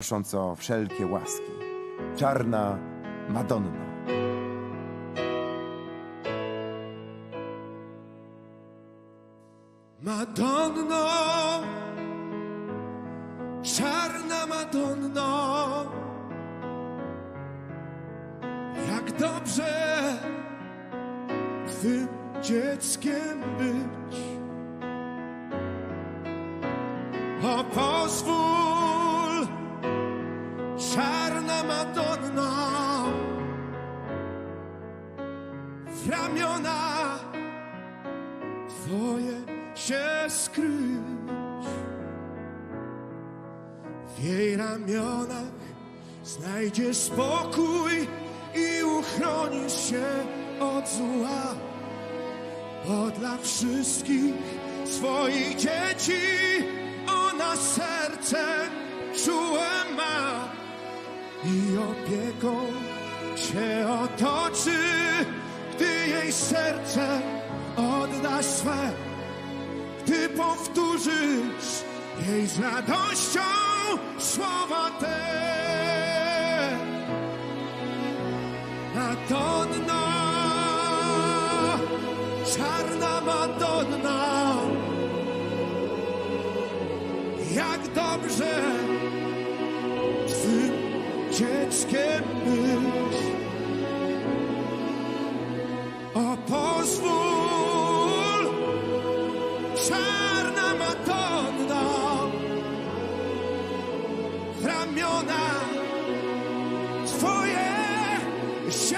prosząc o wszelkie łaski. Czarna Madonno. Madonno, czarna Madonno, jak dobrze twym dzieckiem być. O pozwól, w ramiona Twoje się skryć. W jej ramionach znajdziesz spokój i uchronisz się od zła. Bo dla wszystkich swoich dzieci ona serce czułe ma i opieką cię otoczy, serce oddasz swe, gdy powtórzysz jej z radością słowa te. Madonna, czarna Madonna, jak dobrze twym dzieckiem być. Czarna Madonna, ramiona Twoje się